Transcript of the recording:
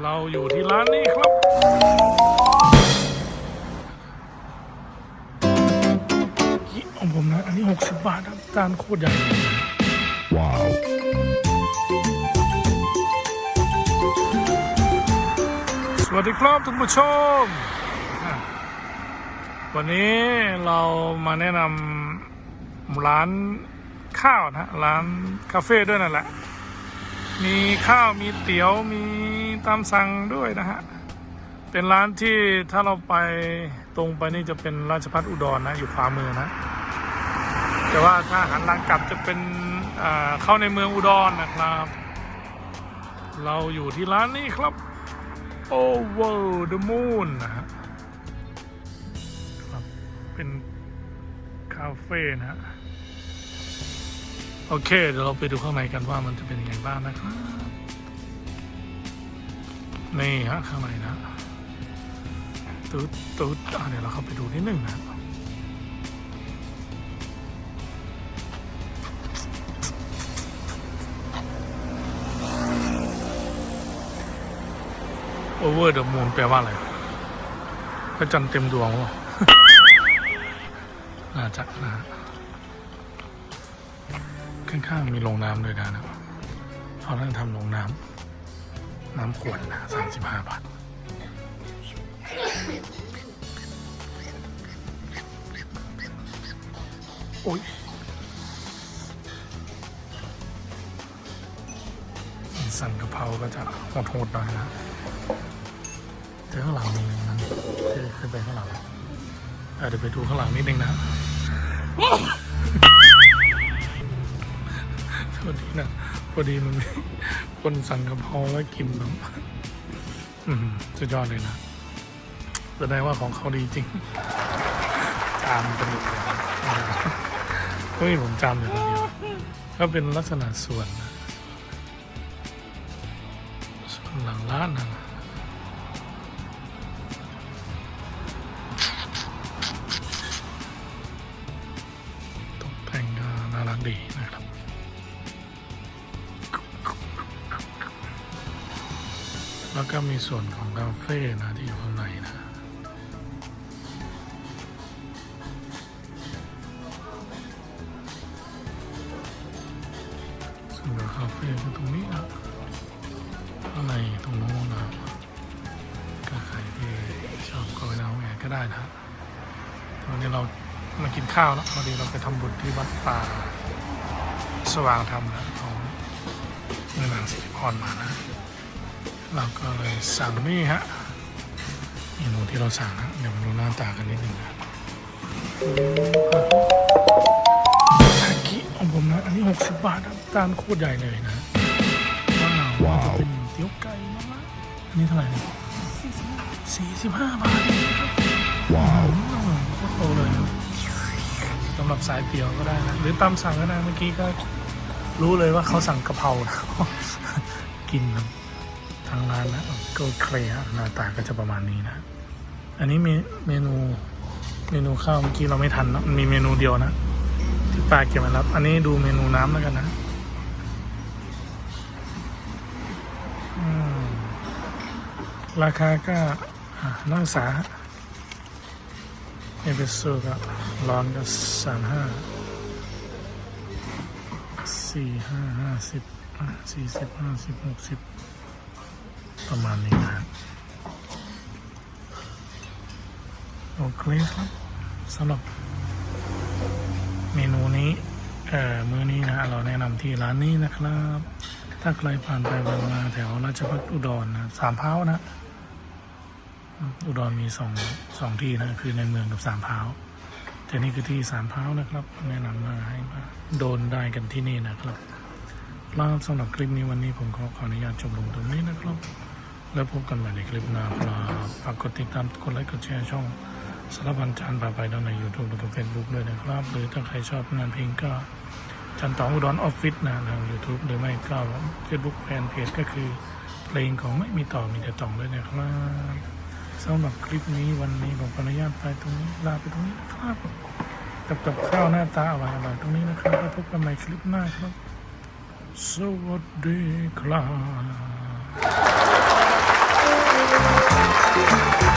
เราอยู่ที่ร้านนี้ครับกี่ของผมนะ อันนี้ 60 บาทครับจานโคตรใหญ่เลย Wow. สวัสดีครับท่านผู้ชมอะวันนี้เรามาแนะนำร้านข้าวนะ ร้านคาเฟ่ด้วยนั่นแหละ มีข้าวมีเตี๋ยวมี ตามสั่งด้วยนะฮะ เป็นร้านที่ถ้าเราไปตรงไปนี่จะเป็นราชพัฒอุดรนะอยู่ขวามือนะ แต่ว่าถ้าหันหลังกลับจะเป็นเข้าในเมืองอุดรนะครับ เราอยู่ที่ร้านนี้ครับ Over the Moon นะฮะครับเป็นคาเฟ่นะฮะโอเค เดี๋ยวเราไปดูข้างในกันว่ามันจะเป็นยังไงบ้างนะครับ นี่ฮะข้างในนะตุ๊ดตุ๊ดอะเดี๋ยวเราเข้าไปดูนิดนึงนะ Over the Moon แปลว่าอะไรพระจันทร์เต็มดวงวะน่าจะนะฮะข้างๆมีโรงน้ำด้วยนะเขาต้องทำโรงน้ำ น้ำขวดนะสามสิบห้าบาทโอ้ยสั่งกะเพราก็จะโหดหน่อยนะเจอข้างหลังมีนั้นเจอขึ้นไปข้างหลังเอ่อเดี๋ยวไปดูข้างหลังนิดนึงนะสวัสดีนะพอดีมันมี คนสั่งกะเพราแล้วกินแบบสุดยอดเลยนะแสดงว่าของเขาดีจริง จามกันอยู่เลยนะเฮ้ยผมจามอยู่คนเดียวก็เป็นลักษณะส่วนส่วนหลังร้านนะตกแต่งก็น่ารักดีนะครับ แล้วก็มีส่วนของคาเฟ่นะที่อยู่ข้างในนะส่วนของคาเฟ่คือตรงนี้นะข้างในตรงโน้นนะก็ใครที่ชอบก็ไปเอาแอนก็ได้นะวันนี้เรามากินข้าวแล้วพอดีเราไปทำบุญที่วัดป่าสว่างธรรมนะของแม่นางสิริพรมานะ เราก็เลยสั่งนี่ฮะเมนูที่เราสั่งนะเดี๋ยวมาดูหน้าตากันนิดนึงนะทากิของผมนะ อันนี้ 60 บาทครับจานโคตรใหญ่เลยนะว้าวจะเป็นเตี๋ยวไก่นะอันนี้เท่าไหร่เนี่ย45บาทเองครับ Wow. โคตรโตเลยสำหรับสายเตี๋ยวก็ได้นะ หรือตามสั่งก็ได้เมื่อกี้ก็รู้เลยว่าเขาสั่งกะเพรานะกินครับ ทางร้านนะก็เคลียร์หน้าตาก็จะประมาณนี้นะ อันนี้มีเมนูเมนูข้าวเมื่อกี้เราไม่ทันนะมันมีเมนูเดียวนะที่ปลาเก็บมารับ อันนี้ดูเมนูน้ำแล้วกันนะราคาก็นักศึกษาเอเปรสโซก็ร้อนก็สามห้าสี่ห้าห้าสิบสี่สิบห้าสิบหกสิบ ประมาณนี้นะโอเคครับสำหรับเมนูนี้เอ่อมื้อนี้นะเราแนะนำที่ร้านนี้นะครับ ถ้าใครผ่านไปผ่านมาแถวราชพัฒอุดรนะสามเพ้าวนะ อุดรมีสองสองที่นะคือในเมืองกับสามพร้าวแต่นี่คือที่สามเพ้าวนะครับ แนะนำมาให้มาโดนได้กันที่นี่นะครับแล้วสำหรับคลิปนี้วันนี้ผมขอขออนุญาตจบลงตรงนี้นะครับ แล้วพบกันใหม่ในคลิปหน้าครับฝากกดติดตามกดไลค์กดแชร์ช่องสารพันจานพาไปด้านใน YouTube และเฟซบุ๊กด้วยนะครับ หรือถ้าใครชอบงานเพลงก็จันตองอุดรออฟฟิศนะทาง YouTube หรือไม่ก็เฟซบุ๊กแฟนเพจก็คือ เพลงของไม่มีต่อมีแต่ต่องด้วยนะครับสำหรับคลิปนี้วันนี้ผมขออนุญาตไปตรงนี้ลาไปตรงนี้นะครับกับกับข้าวหน้าตาอร่อยๆตรงนี้นะครับแล้วพบกันใหม่คลิปหน้าครับ สวัสดีครับ Aplausos